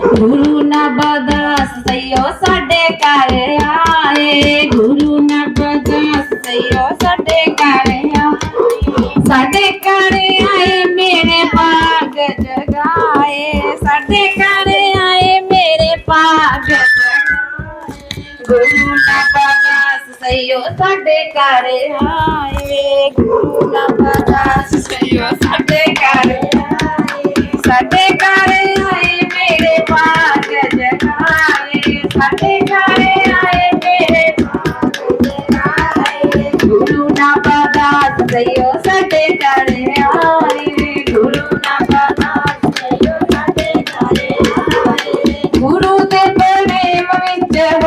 ਗੁਰੂ ਨਬਦਾਸ ਸਈਓ ਸਾਡੇ ਘਰ ਆਏ ਗੁਰੂ ਨਬਦਾਸ ਸਈਓ ਸਾਡੇ ਘਰ ਆਏ ਸਾਡੇ ਘਰ ਆਏ ਮੇਰੇ ਭਾਗ ਜਗਾਏ ਸਾਡੇ ਘਰ ਆਏ ਮੇਰੇ ਭਾਗ ਜਗਾਏ ਗੁਰੂ ਨਬਦਾਸ ਸਈਓ ਸਾਡੇ ਘਰ ਆਏ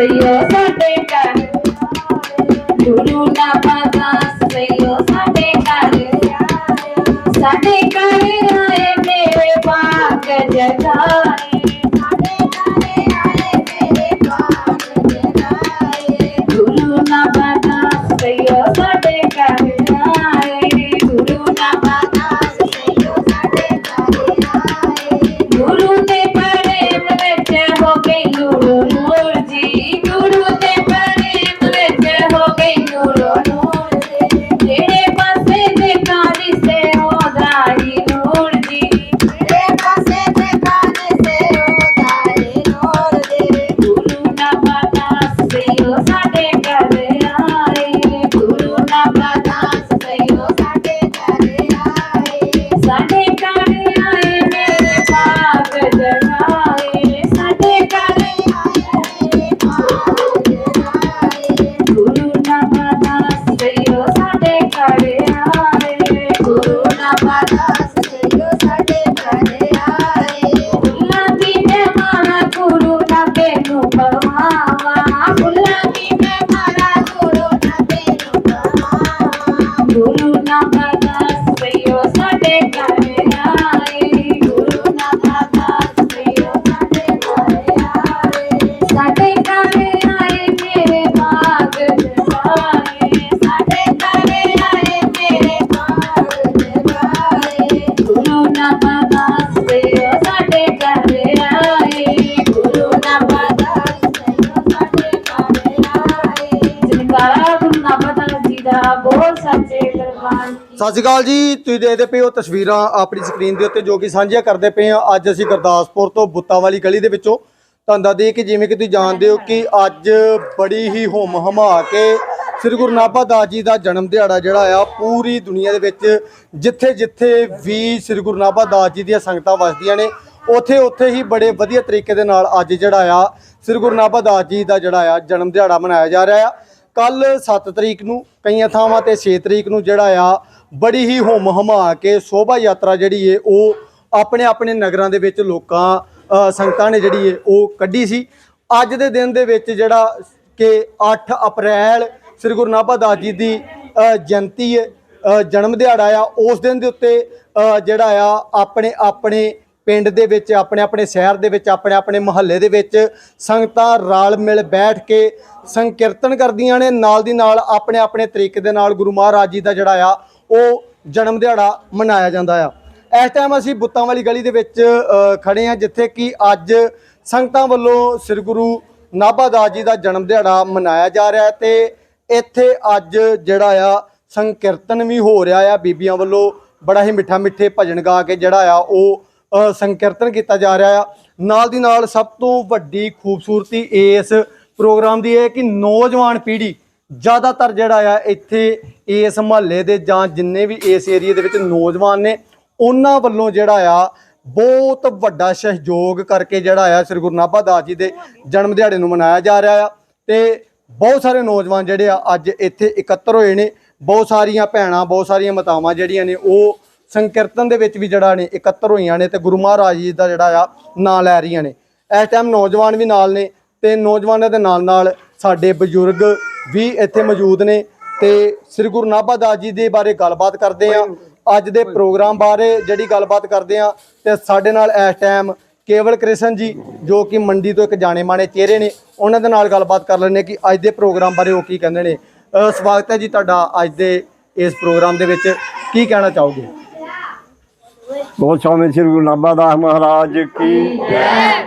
ਬਰਦਾਸ ਸਈਓ ਸਾਡੇ ਘਰ ਗੁਰੂ ਨਾ ਬਰਦਾਸ ਸਈਓ ਸਾਡੇ ਘਰ ਜਨਕਾਰਾ ਜੀ ਦਾ ਬੋਲ ਸੱਚੇ ਦਰਬਾਰ ਸਤਿ ਸ਼੍ਰੀ ਅਕਾਲ ਜੀ, ਤੁਸੀਂ ਦੇਖਦੇ ਪਏ ਹੋ ਤਸਵੀਰਾਂ ਆਪਣੀ ਸਕਰੀਨ ਦੇ ਉੱਤੇ ਜੋ ਕਿ ਸਾਂਝੀਆਂ ਕਰਦੇ ਪਏ ਹਾਂ। ਅੱਜ ਅਸੀਂ ਗੁਰਦਾਸਪੁਰ ਤੋਂ ਬੁੱਤਾਂ ਵਾਲੀ ਗਲੀ ਦੇ ਵਿੱਚੋਂ ਤੁਹਾਨੂੰ ਦੱਸ ਦਈਏ ਕਿ ਜਿਵੇਂ ਕਿ ਤੁਸੀਂ ਜਾਣਦੇ ਹੋ ਕਿ ਅੱਜ ਬੜੀ ਹੀ ਹੁਮ ਹਮਾ ਕੇ ਸ੍ਰੀ ਗੁਰੂ ਨਾਭਾ ਦਾਸ ਜੀ ਦਾ ਜਨਮ ਦਿਹਾੜਾ ਜਿਹੜਾ ਆ, ਪੂਰੀ ਦੁਨੀਆ ਦੇ ਵਿੱਚ ਜਿੱਥੇ ਜਿੱਥੇ ਵੀ ਸ੍ਰੀ ਗੁਰੂ ਨਾਭਾ ਦਾਸ ਜੀ ਦੀਆਂ ਸੰਗਤਾਂ ਵਸਦੀਆਂ ਨੇ ਉਥੇ ਉਥੇ ਹੀ ਬੜੇ ਵਧੀਆ ਤਰੀਕੇ ਦੇ ਨਾਲ ਅੱਜ ਜਿਹੜਾ ਆ, ਸ੍ਰੀ ਗੁਰੂ ਨਾਭਾ ਦਾਸ ਜੀ ਦਾ ਜਿਹੜਾ ਆ ਜਨਮ ਦਿਹਾੜਾ ਮਨਾਇਆ ਜਾ ਰਿਹਾ ਆ। ਕੱਲ 7 ਤਰੀਕ ਨੂੰ ਕਈਆਂ ਥਾਵਾਂ ਤੇ 6 ਤਰੀਕ ਨੂੰ ਜਿਹੜਾ ਆ ਬੜੀ ਹੀ ਹੁਮ ਹਮਾ ਕੇ ਸ਼ੋਭਾ ਯਾਤਰਾ ਜਿਹੜੀ ਏ ਉਹ ਆਪਣੇ ਆਪਣੇ ਨਗਰਾਂ ਦੇ ਵਿੱਚ ਲੋਕਾਂ ਸੰਗਤਾਂ ਨੇ ਜਿਹੜੀ ਏ ਉਹ ਕੱਢੀ ਸੀ। ਅੱਜ ਦੇ ਦਿਨ ਦੇ ਵਿੱਚ ਜਿਹੜਾ ਕਿ 8 ਅਪ੍ਰੈਲ ਸ੍ਰੀ ਗੁਰੂ ਨਾਭਾ ਦਾਸ ਜੀ ਦੀ ਅ, ਜਯੰਤੀ ਹੈ ਜਨਮ ਦਿਹਾੜਾ ਆ ਉਸ ਦਿਨ ਦੇ ਉੱਤੇ ਜਿਹੜਾ ਆ ਆਪਣੇ ਆਪਣੇ ਪਿੰਡ ਦੇ ਵਿੱਚ ਆਪਣੇ ਆਪਣੇ ਸ਼ਹਿਰ ਦੇ ਵਿੱਚ ਆਪਣੇ ਆਪਣੇ ਮੁਹੱਲੇ ਦੇ ਵਿੱਚ ਸੰਗਤਾਂ ਰਲ ਮਿਲ ਬੈਠ ਕੇ ਸੰਕੀਰਤਨ ਕਰਦੀਆਂ ਨੇ। ਨਾਲ ਦੀ ਨਾਲ ਆਪਣੇ ਆਪਣੇ ਤਰੀਕੇ ਦੇ ਨਾਲ ਗੁਰੂ ਮਹਾਰਾਜ ਜੀ ਦਾ ਜਿਹੜਾ ਆ ਉਹ ਜਨਮ ਦਿਹਾੜਾ ਮਨਾਇਆ ਜਾਂਦਾ ਆ। ਇਸ ਟਾਈਮ ਅਸੀਂ ਬੁੱਤਾਂ ਵਾਲੀ ਗਲੀ ਦੇ ਵਿੱਚ ਅ, ਖੜੇ ਆ ਜਿੱਥੇ ਕਿ ਅੱਜ ਸੰਗਤਾਂ ਵੱਲੋਂ ਸ੍ਰੀ ਗੁਰੂ ਨਾਭਾ ਦਾਸ ਜੀ ਦਾ ਜਨਮ ਦਿਹਾੜਾ ਮਨਾਇਆ ਜਾ ਰਿਹਾ ਹੈ ਤੇ ਇੱਥੇ ਅੱਜ ਜਿਹੜਾ ਆ ਸੰਕੀਰਤਨ ਵੀ ਹੋ ਰਿਹਾ ਆ। ਬੀਬੀਆਂ ਵੱਲੋਂ ਬੜਾ ਹੀ ਮਿੱਠਾ ਮਿੱਠੇ ਭਜਨ ਗਾ ਕੇ ਜਿਹੜਾ ਆ ਉਹ ਸੰਕੀਰਤਨ ਕੀਤਾ ਜਾ ਰਿਹਾ ਆ। ਨਾਲ ਦੀ ਨਾਲ ਸਭ ਤੋਂ ਵੱਡੀ ਖੂਬਸੂਰਤੀ ਇਸ ਪ੍ਰੋਗਰਾਮ ਦੀ ਹੈ ਕਿ ਨੌਜਵਾਨ ਪੀੜ੍ਹੀ ਜ਼ਿਆਦਾਤਰ ਜਿਹੜਾ ਆ, ਇੱਥੇ ਇਸ ਮਹੱਲੇ ਦੇ ਜਾਂ ਜਿੰਨੇ ਵੀ ਇਸ ਏਰੀਆ ਦੇ ਵਿੱਚ ਨੌਜਵਾਨ ਨੇ, ਉਹਨਾਂ ਵੱਲੋਂ ਜਿਹੜਾ ਆ, ਬਹੁਤ ਵੱਡਾ ਸਹਿਯੋਗ ਕਰਕੇ ਜਿਹੜਾ ਆ, ਸ੍ਰੀ ਗੁਰੂ ਨਾਭਾ ਦਾਸ ਜੀ ਦੇ ਜਨਮ ਦਿਹਾੜੇ ਨੂੰ ਮਨਾਇਆ ਜਾ ਰਿਹਾ ਆ। ਤੇ ਬਹੁਤ ਸਾਰੇ ਨੌਜਵਾਨ ਜਿਹੜੇ ਆ, ਅੱਜ ਇੱਥੇ ਇਕੱਤਰ ਹੋਏ ਨੇ। ਬਹੁਤ ਸਾਰੀਆਂ ਭੈਣਾਂ, ਬਹੁਤ ਸਾਰੀਆਂ ਮਾਤਾਵਾਂ ਜਿਹੜੀਆਂ ਨੇ, ਉਹ ਸੰਕੀਰਤਨ ਦੇ ਵਿੱਚ ਵੀ ਜਿਹੜਾ ਨੇ ਇਕੱਤਰ ਹੋਈਆਂ ਨੇ ਤੇ ਗੁਰੂ ਮਹਾਰਾਜ ਜੀ ਦਾ ਜਿਹੜਾ ਆ ਨਾਂ ਲੈ ਰਹੀਆਂ ਨੇ। ਇਸ ਟਾਈਮ ਨੌਜਵਾਨ ਵੀ ਨਾਲ ਨੇ ਤੇ ਨੌਜਵਾਨਾਂ ਦੇ ਨਾਲ ਨਾਲ ਸਾਡੇ ਬਜ਼ੁਰਗ ਵੀ ਇੱਥੇ ਮੌਜੂਦ ਨੇ ਤੇ ਸ੍ਰੀ ਗੁਰੂ ਨਾਭਾ ਦਾਸ ਜੀ ਦੇ ਬਾਰੇ ਗੱਲਬਾਤ ਕਰਦੇ ਆ ਅੱਜ ਦੇ ਪ੍ਰੋਗਰਾਮ ਬਾਰੇ ਜਿਹੜੀ ਗੱਲਬਾਤ ਕਰਦੇ ਆ ਤੇ ਸਾਡੇ ਨਾਲ ਇਸ ਟਾਈਮ ਕੇਵਲ ਕ੍ਰਿਸ਼ਨ ਜੀ ਜੋ ਕਿ ਮੰਡੀ ਤੋਂ ਇੱਕ ਜਾਣੇ ਮਾਣੇ ਚਿਹਰੇ ਨੇ, ਉਹਨਾਂ ਦੇ ਨਾਲ ਗੱਲਬਾਤ ਕਰ ਲੈਂਦੇ ਕਿ ਅੱਜ ਦੇ ਪ੍ਰੋਗਰਾਮ ਬਾਰੇ ਉਹ ਕੀ ਕਹਿੰਦੇ ਨੇ। ਸਵਾਗਤ ਹੈ ਜੀ ਤੁਹਾਡਾ ਅੱਜ ਦੇ ਇਸ ਪ੍ਰੋਗਰਾਮ ਦੇ ਵਿੱਚ। ਕੀ ਕਹਿਣਾ ਚਾਹੋਗੇ? ਬੋਲ ਸਵਾਮੀ ਸ੍ਰੀ ਗੁਰੂ ਨਾਭਾ ਦਾਸ ਮਹਾਰਾਜ ਕੀ ਜੈ।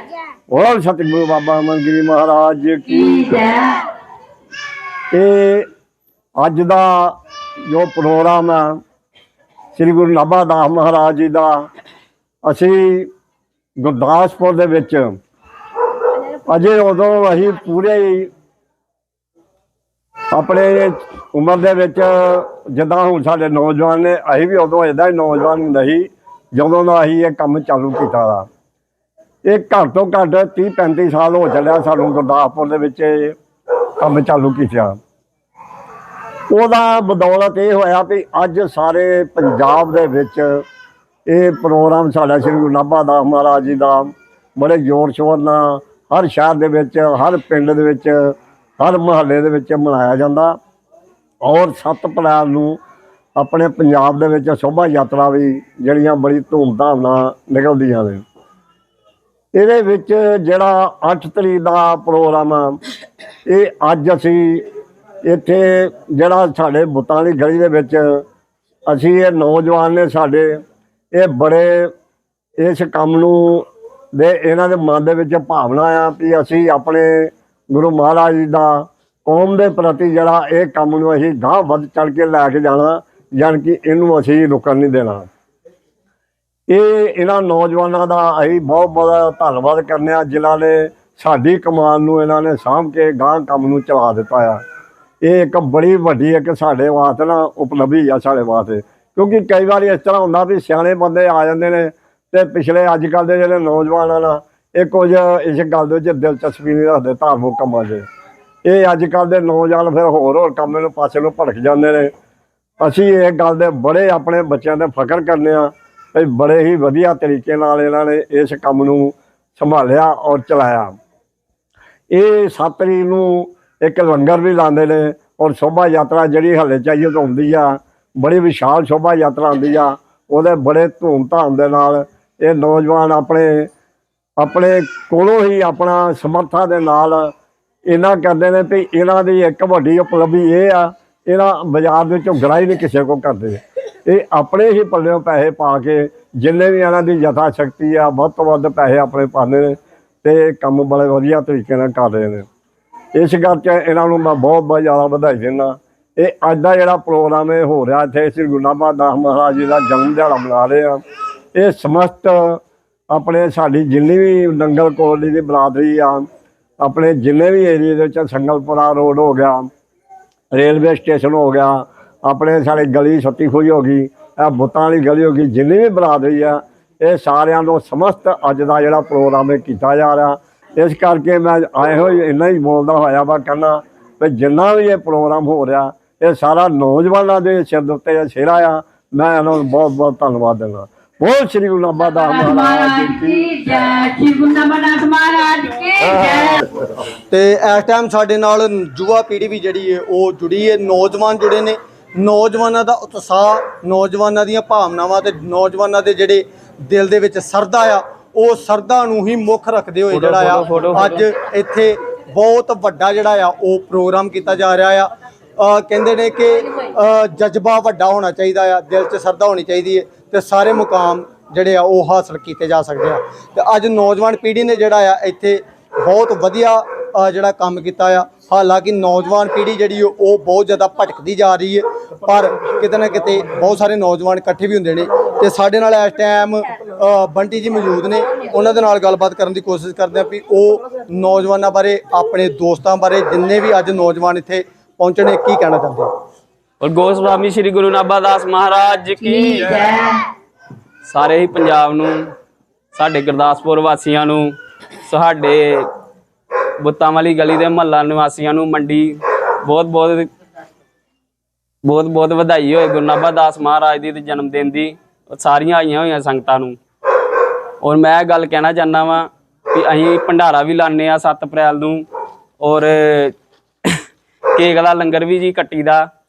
ਬੋਲ ਸਤਿਗੁਰੂ ਬਾਬਾ ਅਮਨਗਿਰੀ ਮਹਾਰਾਜ ਕੀ ਇਹ ਅੱਜ ਦਾ ਜੋ ਪ੍ਰੋਗਰਾਮ ਹੈ ਸ੍ਰੀ ਗੁਰੂ ਨਾਭਾ ਦਾਸ ਮਹਾਰਾਜ ਜੀ ਦਾ, ਅਸੀਂ ਗੁਰਦਾਸਪੁਰ ਦੇ ਵਿੱਚ ਅਜੇ ਉਦੋਂ ਅਸੀਂ ਪੂਰੇ ਆਪਣੇ ਉਮਰ ਦੇ ਵਿੱਚ, ਜਿੱਦਾਂ ਹੁਣ ਸਾਡੇ ਨੌਜਵਾਨ ਨੇ, ਅਸੀਂ ਵੀ ਉਦੋਂ ਇਦਾਂ ਹੀ ਨੌਜਵਾਨ ਹੁੰਦੇ ਸੀ। ਜਦੋਂ ਦਾ ਅਸੀਂ ਇਹ ਕੰਮ ਚਾਲੂ ਕੀਤਾ ਦਾ ਇਹ ਘੱਟ ਤੋਂ ਘੱਟ 30 35 ਸਾਲ ਹੋ ਚੱਲਿਆ ਸਾਨੂੰ ਗੁਰਦਾਸਪੁਰ ਦੇ ਵਿੱਚ ਇਹ ਕੰਮ ਚਾਲੂ ਕੀਤਾ। ਉਹਦਾ ਬਦੌਲਤ ਇਹ ਹੋਇਆ ਵੀ ਅੱਜ ਸਾਰੇ ਪੰਜਾਬ ਦੇ ਵਿੱਚ ਇਹ ਪ੍ਰੋਗਰਾਮ ਸਾਡਾ ਸ੍ਰੀ ਗੁਰੂ ਨਾਭਾ ਦਾਸ ਮਹਾਰਾਜ ਜੀ ਦਾ ਬੜੇ ਜ਼ੋਰ ਸ਼ੋਰ ਨਾਲ ਹਰ ਸ਼ਹਿਰ ਦੇ ਵਿੱਚ, ਹਰ ਪਿੰਡ ਦੇ ਵਿੱਚ, ਹਰ ਮੁਹੱਲੇ ਦੇ ਵਿੱਚ ਮਨਾਇਆ ਜਾਂਦਾ। ਔਰ 7 ਅਪ੍ਰੈਲ ਨੂੰ ਆਪਣੇ ਪੰਜਾਬ ਦੇ ਵਿੱਚ ਸ਼ੋਭਾ ਯਾਤਰਾ ਵੀ ਜਿਹੜੀਆਂ ਬੜੀ ਧੂਮਧਾਮ ਨਾਲ ਨਿਕਲਦੀਆਂ ਨੇ। ਇਹਦੇ ਵਿੱਚ ਜਿਹੜਾ 8 ਤਰੀਕ ਦਾ ਪ੍ਰੋਗਰਾਮ ਆ, ਇਹ ਅੱਜ ਅਸੀਂ ਇੱਥੇ ਜਿਹੜਾ ਸਾਡੇ ਬੁੱਤਾਂ ਦੀ ਗਲੀ ਦੇ ਵਿੱਚ ਅਸੀਂ ਇਹ ਨੌਜਵਾਨ ਨੇ ਸਾਡੇ, ਇਹ ਬੜੇ ਇਸ ਕੰਮ ਨੂੰ ਦੇ ਇਹਨਾਂ ਦੇ ਮਨ ਦੇ ਵਿੱਚ ਭਾਵਨਾ ਆ ਵੀ ਅਸੀਂ ਆਪਣੇ ਗੁਰੂ ਮਹਾਰਾਜ ਜੀ ਦਾ ਕੌਮ ਦੇ ਪ੍ਰਤੀ ਜਿਹੜਾ ਇਹ ਕੰਮ ਨੂੰ ਅਸੀਂ ਗਾਹ ਵੱਧ ਚੜ ਕੇ ਲੈ ਕੇ ਜਾਣਾ। ਜਾਣ ਕਿ ਇਹਨੂੰ ਅਸੀਂ ਰੁਕਣ ਨਹੀਂ ਦੇਣਾ। ਇਹ ਇਹਨਾਂ ਨੌਜਵਾਨਾਂ ਦਾ ਅਸੀਂ ਬਹੁਤ ਬਹੁਤ ਧੰਨਵਾਦ ਕਰਨੇ ਆ, ਜਿਨ੍ਹਾਂ ਨੇ ਸਾਡੀ ਕਮਾਨ ਨੂੰ ਇਹਨਾਂ ਨੇ ਸਾਂਭ ਕੇ ਗਾਂਹ ਕੰਮ ਨੂੰ ਚਲਾ ਦਿੱਤਾ ਆ। ਇਹ ਇੱਕ ਬੜੀ ਵੱਡੀ ਇੱਕ ਸਾਡੇ ਵਾਸਤੇ ਨਾ ਉਪਲਬਧੀ ਆ ਸਾਡੇ ਵਾਸਤੇ। ਕਿਉਂਕਿ ਕਈ ਵਾਰੀ ਇਸ ਤਰ੍ਹਾਂ ਹੁੰਦਾ ਵੀ ਸਿਆਣੇ ਬੰਦੇ ਆ ਜਾਂਦੇ ਨੇ ਤੇ ਪਿਛਲੇ ਅੱਜ ਕੱਲ ਦੇ ਜਿਹੜੇ ਨੌਜਵਾਨ ਆ ਨਾ ਇਹ ਕੁਝ ਇਸ ਗੱਲ ਦੇ ਵਿੱਚ ਦਿਲਚਸਪੀ ਨਹੀਂ ਰੱਖਦੇ ਧਾਰਮਿਕ ਕੰਮਾਂ 'ਚ ਇਹ ਅੱਜ ਕੱਲ ਦੇ ਨੌਜਵਾਨ ਫਿਰ ਹੋਰ ਹੋਰ ਕੰਮ ਨੂੰ ਪਾਸੇ ਨੂੰ ਭੜਕ ਜਾਂਦੇ ਨੇ। ਅਸੀਂ ਇਹ ਗੱਲ ਦੇ ਬੜੇ ਆਪਣੇ ਬੱਚਿਆਂ 'ਤੇ ਫਖਰ ਕਰਨੇ ਆ ਵੀ ਬੜੇ ਹੀ ਵਧੀਆ ਤਰੀਕੇ ਨਾਲ ਇਹਨਾਂ ਨੇ ਇਸ ਕੰਮ ਨੂੰ ਸੰਭਾਲਿਆ ਔਰ ਚਲਾਇਆ। ਇਹ 7 ਤਰੀਕ ਨੂੰ ਇੱਕ ਲੰਗਰ ਵੀ ਲਾਉਂਦੇ ਨੇ ਔਰ ਸ਼ੋਭਾ ਯਾਤਰਾ ਜਿਹੜੀ ਹਲੇ ਚਾਹੀਏ ਤੋਂ ਹੁੰਦੀ ਆ, ਬੜੀ ਵਿਸ਼ਾਲ ਸ਼ੋਭਾ ਯਾਤਰਾ ਆਉਂਦੀ ਆ, ਉਹਦੇ ਬੜੇ ਧੂਮ-ਧਾਮ ਦੇ ਨਾਲ ਇਹ ਨੌਜਵਾਨ ਆਪਣੇ ਆਪਣੇ ਕੋਲੋਂ ਹੀ ਆਪਣਾ ਸਮਰਥਾ ਦੇ ਨਾਲ ਇਹਨਾਂ ਕਰਦੇ ਨੇ ਵੀ ਇਹਨਾਂ ਦੀ ਇੱਕ ਵੱਡੀ ਉਪਲਬਧੀ ਇਹ ਆ ਇਹਨਾਂ ਬਾਜ਼ਾਰ ਦੇ ਵਿੱਚੋਂ ਗਰਾਈ ਨਹੀਂ ਕਿਸੇ ਕੋ ਕਰਦੇ ਇਹ ਆਪਣੇ ਹੀ ਪੱਲਿਓਂ ਪੈਸੇ ਪਾ ਕੇ ਜਿੰਨੇ ਵੀ ਇਹਨਾਂ ਦੀ ਯਥਾ ਸ਼ਕਤੀ ਆ, ਵੱਧ ਤੋਂ ਵੱਧ ਪੈਸੇ ਆਪਣੇ ਪਾਉਂਦੇ ਨੇ ਤੇ ਕੰਮ ਬੜੇ ਵਧੀਆ ਤਰੀਕੇ ਨਾਲ ਕਰ ਰਹੇ ਨੇ। ਇਸ ਕਰਕੇ ਇਹਨਾਂ ਨੂੰ ਮੈਂ ਬਹੁਤ ਬਹੁਤ ਜ਼ਿਆਦਾ ਵਧਾਈ ਦਿੰਦਾ। ਇਹ ਅੱਜ ਦਾ ਜਿਹੜਾ ਪ੍ਰੋਗਰਾਮ ਇਹ ਹੋ ਰਿਹਾ, ਇੱਥੇ ਸ੍ਰੀ ਗੁਰੂ ਨਾਨਕ ਦਾਸ ਮਹਾਰਾਜ ਜੀ ਦਾ ਜਨਮ ਦਿਹਾੜਾ ਮਨਾ ਰਹੇ ਆ। ਇਹ ਸਮਸਤ ਆਪਣੇ ਸਾਡੀ ਜਿੰਨੀ ਵੀ ਨੰਗਲ ਕੋਲੀ ਦੀ ਬਰਾਦਰੀ ਆ, ਆਪਣੇ ਜਿੰਨੇ ਵੀ ਏਰੀਏ ਦੇ ਵਿੱਚ ਸੰਗਲਪੁਰਾ ਰੋਡ ਹੋ ਗਿਆ ਰੇਲਵੇ ਸਟੇਸ਼ਨ ਹੋ ਗਿਆ, ਆਪਣੇ ਸਾਡੇ ਗਲੀ ਸੱਤੀ ਖੋਈ ਹੋ ਗਈ ਇਹ ਬੁੱਤਾਂ ਵਾਲੀ ਗਲੀ ਹੋ ਗਈ, ਜਿੰਨੀ ਵੀ ਬਰਾਦਰੀ ਆ, ਇਹ ਸਾਰਿਆਂ ਨੂੰ ਸਮਸਤ ਅੱਜ ਦਾ ਜਿਹੜਾ ਪ੍ਰੋਗਰਾਮ ਇਹ ਕੀਤਾ ਜਾ ਰਿਹਾ। ਇਸ ਕਰਕੇ ਮੈਂ ਆਏ ਹੋਏ ਇੰਨਾ ਹੀ ਬੋਲਦਾ ਹੋਇਆ ਵਾ, ਕਹਿੰਦਾ ਵੀ ਜਿੰਨਾ ਵੀ ਇਹ ਪ੍ਰੋਗਰਾਮ ਹੋ ਰਿਹਾ, ਇਹ ਸਾਰਾ ਨੌਜਵਾਨਾਂ ਦੇ ਸਿਰ ਦੇ ਉੱਤੇ ਇਹ ਸਿਹਰਾ ਆ। ਮੈਂ ਇਹਨਾਂ ਨੂੰ ਬਹੁਤ ਬਹੁਤ ਧੰਨਵਾਦ ਦਿੰਦਾ। ਬਹੁਤ ਸ੍ਰੀ ਗੁਰੂ ਨਾਭਾ ਦਾਸ ਮਹਾਰਾਜ ਜੀ। ਕੀ ਕੀ ਜੈ ਸ਼੍ਰੀ ਗੁਰੂ ਨਾਨਕ ਮਹਾਰਾਜ ਕੀ ਜੈ। ਤੇ ਇਸ ਟਾਈਮ ਸਾਡੇ ਨਾਲ ਯੁਵਾ ਪੀੜ੍ਹੀ ਵੀ ਜਿਹੜੀ ਹੈ ਉਹ ਜੁੜੀ ਹੈ ਨੌਜਵਾਨ ਜੁੜੇ ਨੇ। ਨੌਜਵਾਨਾਂ ਦਾ ਉਤਸ਼ਾਹ ਨੌਜਵਾਨਾਂ ਦੀਆਂ ਭਾਵਨਾਵਾਂ ਤੇ ਨੌਜਵਾਨਾਂ ਦੇ ਜਿਹੜੇ ਦਿਲ ਦੇ ਵਿੱਚ ਸਰਦਾ ਆ ਉਹ ਸਰਦਾ ਨੂੰ ਹੀ ਮੁੱਖ ਰੱਖਦੇ ਹੋਏ ਜਿਹੜਾ ਆ ਅੱਜ ਇੱਥੇ ਬਹੁਤ ਵੱਡਾ ਜਿਹੜਾ ਆ ਉਹ ਪ੍ਰੋਗਰਾਮ ਕੀਤਾ ਜਾ ਰਿਹਾ ਆ। ਕਹਿੰਦੇ ਨੇ ਕਿ ਜਜ਼ਬਾ ਵੱਡਾ ਹੋਣਾ ਚਾਹੀਦਾ ਆ ਦਿਲ 'ਚ ਸਰਦਾ ਹੋਣੀ ਚਾਹੀਦੀ ਹੈ। ਤੇ ਸਾਰੇ ਮੁਕਾਮ ਜਿਹੜੇ ਆ ਉਹ ਹਾਸਲ ਕੀਤੇ ਜਾ ਸਕਦੇ ਆ। ਤੇ ਅੱਜ ਨੌਜਵਾਨ ਪੀੜ੍ਹੀ ਨੇ ਜਿਹੜਾ ਆ, ਇੱਥੇ ਬਹੁਤ ਵਧੀਆ ਜਿਹੜਾ ਕੰਮ ਕੀਤਾ ਆ। ਹਾਲਾਂਕਿ ਨੌਜਵਾਨ ਪੀੜ੍ਹੀ ਜਿਹੜੀ ਉਹ ਬਹੁਤ ਜ਼ਿਆਦਾ ਭਟਕਦੀ ਜਾ ਰਹੀ ਹੈ ਪਰ ਕਿਤੇ ਨਾ ਕਿਤੇ ਬਹੁਤ ਸਾਰੇ ਨੌਜਵਾਨ ਇਕੱਠੇ ਵੀ ਹੁੰਦੇ ਨੇ। ਤੇ ਸਾਡੇ ਨਾਲ ਇਸ ਟਾਈਮ ਬੰਟੀ ਜੀ ਮੌਜੂਦ ਨੇ। ਉਹਨਾਂ ਦੇ ਨਾਲ ਗੱਲਬਾਤ ਕਰਨ ਦੀ ਕੋਸ਼ਿਸ਼ ਕਰਦੇ ਆ ਵੀ ਉਹ ਨੌਜਵਾਨਾਂ ਬਾਰੇ, ਆਪਣੇ ਦੋਸਤਾਂ ਬਾਰੇ ਜਿੰਨੇ ਵੀ ਅੱਜ ਨੌਜਵਾਨ ਇੱਥੇ ਪਹੁੰਚਣੇ ਕੀ ਕਹਿਣਾ ਚਾਹੁੰਦੇ ਆ? ਔਰ ਗੋਸਵਾਮੀ ਸ੍ਰੀ ਗੁਰੂ ਨਾਬਾਦਾਸ ਮਹਾਰਾਜ ਕੀ ਸਾਰੇ ਹੀ ਪੰਜਾਬ ਨੂੰ ਸਾਡੇ ਗੁਰਦਾਸਪੁਰ ਵਾਸੀਆਂ ਨੂੰ ਸਾਡੇ ਬੁੱਤਾਂ ਵਾਲੀ ਗਲੀ ਦੇ ਮਹੱਲਾ ਨਿਵਾਸੀਆਂ ਨੂੰ ਮੰਡੀ ਬਹੁਤ ਬਹੁਤ ਬਹੁਤ ਬਹੁਤ ਵਧਾਈ ਹੋਏ ਗੁਰੂ ਨਾਬਾਦਾਸ ਮਹਾਰਾਜ ਦੀ ਜਨਮ ਦਿਨ ਦੀ ਸਾਰੀਆਂ ਆਈਆਂ ਹੋਈਆਂ ਸੰਗਤਾਂ ਨੂੰ। ਔਰ ਮੈਂ ਇਹ ਗੱਲ ਕਹਿਣਾ ਚਾਹੁੰਦਾ ਵਾਂ ਕਿ ਅਸੀਂ ਭੰਡਾਰਾ ਵੀ ਲਾਣੇ ਆ 7 ਅਪ੍ਰੈਲ ਨੂੰ ਔਰ ਕੇਕ ਦਾ ਲੰਗਰ ਵੀ ਜੀ ਕੱਟੀ ਦਾ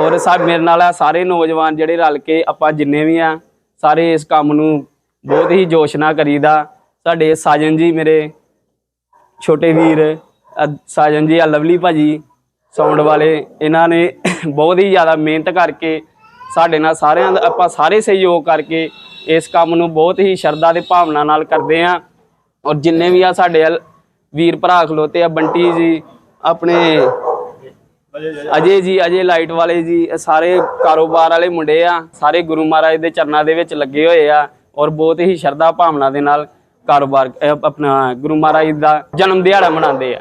ਔਰ ਸਭ ਮੇਰੇ ਨਾਲ ਆ ਸਾਰੇ ਨੌਜਵਾਨ ਜਿਹੜੇ ਰਲ ਕੇ ਆਪਾਂ ਜਿੰਨੇ ਵੀ ਆ, ਸਾਰੇ ਇਸ ਕੰਮ ਨੂੰ ਬਹੁਤ ਹੀ ਜੋਸ਼ ਨਾਲ ਕਰੀਦਾ। ਸਾਡੇ ਸਾਜਨ ਜੀ ਮੇਰੇ ਛੋਟੇ ਵੀਰ ਸਾਜਨ ਜੀ, ਆ ਲਵਲੀ ਭਾਜੀ ਸਾਊਂਡ ਵਾਲੇ, ਇਹਨਾਂ ਨੇ ਬਹੁਤ ਹੀ ਜ਼ਿਆਦਾ ਮਿਹਨਤ ਕਰਕੇ ਸਾਡੇ ਨਾਲ ਸਾਰਿਆਂ ਦਾ, ਆਪਾਂ ਸਾਰੇ ਸਹਿਯੋਗ ਕਰਕੇ ਇਸ ਕੰਮ ਨੂੰ ਬਹੁਤ ਹੀ ਸ਼ਰਧਾ ਤੇ ਭਾਵਨਾ ਨਾਲ ਕਰਦੇ ਆ। ਔਰ ਜਿੰਨੇ ਵੀ ਆ ਸਾਡੇ ਵੱਲ ਵੀਰ ਭਰਾ ਖਲੋਤੇ ਆ, ਬੰਟੀ ਜੀ, ਆਪਣੇ ਅਜੇ ਜੀ ਅਜੇ ਲਾਈਟ ਵਾਲੇ ਜੀ ਸਾਰੇ ਕਾਰੋਬਾਰ ਵਾਲੇ ਮੁੰਡੇ ਆ ਸਾਰੇ ਗੁਰੂ ਮਹਾਰਾਜ ਦੇ ਚਰਨਾਂ ਦੇ ਵਿੱਚ ਲੱਗੇ ਹੋਏ ਆ ਔਰ ਬਹੁਤ ਹੀ ਸ਼ਰਧਾ ਭਾਵਨਾ ਦੇ ਨਾਲ ਕਾਰੋਬਾਰ ਆਪਣਾ ਗੁਰੂ ਮਹਾਰਾਜ ਦਾ ਜਨਮ ਦਿਹਾੜਾ ਮਨਾਉਂਦੇ ਆ।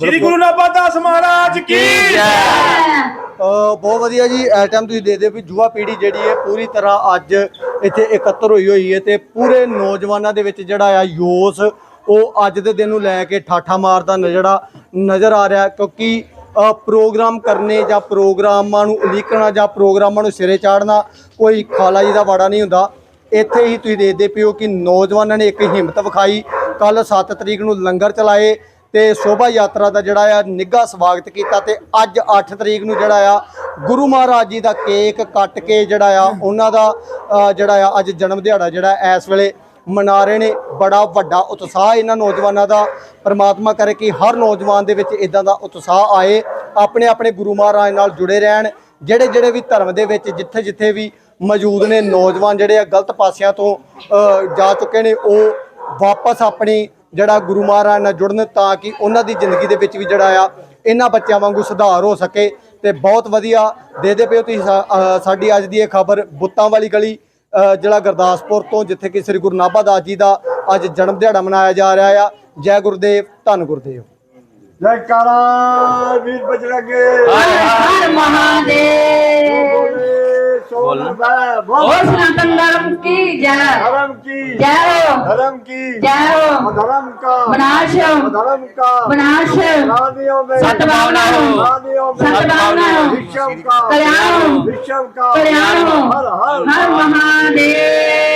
ਸ੍ਰੀ ਗੁਰੂ ਨਾਨਕ ਮਹਾਰਾਜ ਕੀ ਅ, ਬਹੁਤ ਵਧੀਆ ਜੀ ਇਸ ਟਾਈਮ ਤੁਸੀਂ ਦੇਖਦੇ ਹੋ ਵੀ ਯੁਵਾ ਪੀੜ੍ਹੀ ਜਿਹੜੀ ਹੈ ਪੂਰੀ ਤਰ੍ਹਾਂ ਅੱਜ ਇੱਥੇ ਇਕੱਤਰ ਹੋਈ ਹੋਈ ਹੈ ਤੇ ਪੂਰੇ ਨੌਜਵਾਨਾਂ ਦੇ ਵਿੱਚ ਜਿਹੜਾ ਆ ਯੋਸ਼ ਉਹ ਅੱਜ ਦੇ ਦਿਨ ਨੂੰ ਲੈ ਕੇ ਠਾਠਾ ਮਾਰਦਾ ਨਜ਼ਰਾ ਨਜ਼ਰ ਆ ਰਿਹਾ ਕਿਉਂਕਿ ਪ੍ਰੋਗਰਾਮ ਕਰਨੇ ਜਾਂ ਪ੍ਰੋਗਰਾਮਾਂ ਨੂੰ ਉਲੀਕਣਾ ਜਾਂ ਪ੍ਰੋਗਰਾਮਾਂ ਨੂੰ ਸਿਰੇ ਚਾੜਨਾ ਕੋਈ ਖਾਲਾ ਜੀ ਦਾ ਵਾੜਾ ਨਹੀਂ ਹੁੰਦਾ। ਇੱਥੇ ਹੀ ਤੁਸੀਂ ਦੇਖਦੇ ਪਿਓ ਕਿ ਨੌਜਵਾਨਾਂ ਨੇ ਇੱਕ ਹਿੰਮਤ ਵਿਖਾਈ। ਕੱਲ 7 ਤਰੀਕ ਨੂੰ ਲੰਗਰ ਚਲਾਏ ਤੇ ਸ਼ੋਭਾ ਯਾਤਰਾ ਦਾ ਜਿਹੜਾ ਆ ਨਿੱਘਾ ਸਵਾਗਤ ਕੀਤਾ ਤੇ ਅੱਜ 8 ਤਰੀਕ ਨੂੰ ਜਿਹੜਾ ਆ ਗੁਰੂ ਮਹਾਰਾਜ ਜੀ ਦਾ ਕੇਕ ਕੱਟ ਕੇ ਜਿਹੜਾ ਆ ਉਹਨਾਂ ਦਾ ਜਿਹੜਾ ਆ ਅੱਜ ਜਨਮ ਦਿਹਾੜਾ ਜਿਹੜਾ ਇਸ ਵੇਲੇ ਮਨਾ ਰਹੇ ਨੇ, ਬੜਾ ਵੱਡਾ ਉਤਸ਼ਾਹ ਇਹਨਾਂ ਨੌਜਵਾਨਾਂ ਦਾ। ਪ੍ਰਮਾਤਮਾ ਕਰੇ ਕਿ ਹਰ ਨੌਜਵਾਨ ਦੇ ਵਿੱਚ ਇਦਾਂ ਦਾ ਉਤਸ਼ਾਹ ਆਏ, ਆਪਣੇ ਆਪਣੇ ਗੁਰੂ ਮਹਾਰਾਜ ਨਾਲ ਜੁੜੇ ਰਹਿਣ, ਜਿਹੜੇ ਜਿਹੜੇ ਵੀ ਧਰਮ ਦੇ ਵਿੱਚ ਜਿੱਥੇ ਜਿੱਥੇ ਵੀ ਮੌਜੂਦ ਨੇ, ਨੌਜਵਾਨ ਜਿਹੜੇ ਆ ਗਲਤ ਪਾਸਿਆਂ ਤੋਂ ਜਾ ਚੁੱਕੇ ਨੇ, ਉਹ ਵਾਪਸ ਆਪਣੀ ਜਿਹੜਾ ਗੁਰੂ ਮਹਾਰਾਜ ਨਾਲ ਜੁੜਨ ਤਾਂ ਕਿ ਉਹਨਾਂ ਦੀ ਜ਼ਿੰਦਗੀ ਦੇ ਵਿੱਚ ਵੀ ਜਿਹੜਾ ਆ, ਇਹਨਾਂ ਬੱਚਿਆਂ ਵਾਂਗੂ ਸੁਧਾਰ ਹੋ ਸਕੇ। ਤੇ ਬਹੁਤ ਵਧੀਆ, ਦੇ ਦੇ ਪਿਓ ਤੁਸੀਂ ਸਾ- ਸਾਡੀ ਅੱਜ ਦੀ ਇਹ ਖਬਰ, ਬੁੱਤਾਂ ਵਾਲੀ ਗਲੀ ਜਿਹੜਾ ਗੁਰਦਾਸਪੁਰ ਤੋਂ ਜਿੱਥੇ ਕਿ ਸ੍ਰੀ ਗੁਰੂ ਨਾਭਾ ਦਾਸ ਜੀ ਦਾ ਅੱਜ ਜਨਮ ਦਿਹਾੜਾ ਮਨਾਇਆ ਜਾ ਰਿਹਾ ਆ ਜੈ ਗੁਰਦੇਵ ਧੰਨ ਗੁਰਦੇਵ। ਜੈਕਾਰਾ ਵੀਰ ਬਜਰੰਗੇ। ਹਰ ਮਹਾਦੇਵ। बोलना और सनातन धर्म की जय धर्म की जय हो धर्म की जय हो धर्म का विनाश हो धर्म का विनाश सद्भावना हो सद्भावना हो कल्याण हो कल्याण हो हर हर महादेव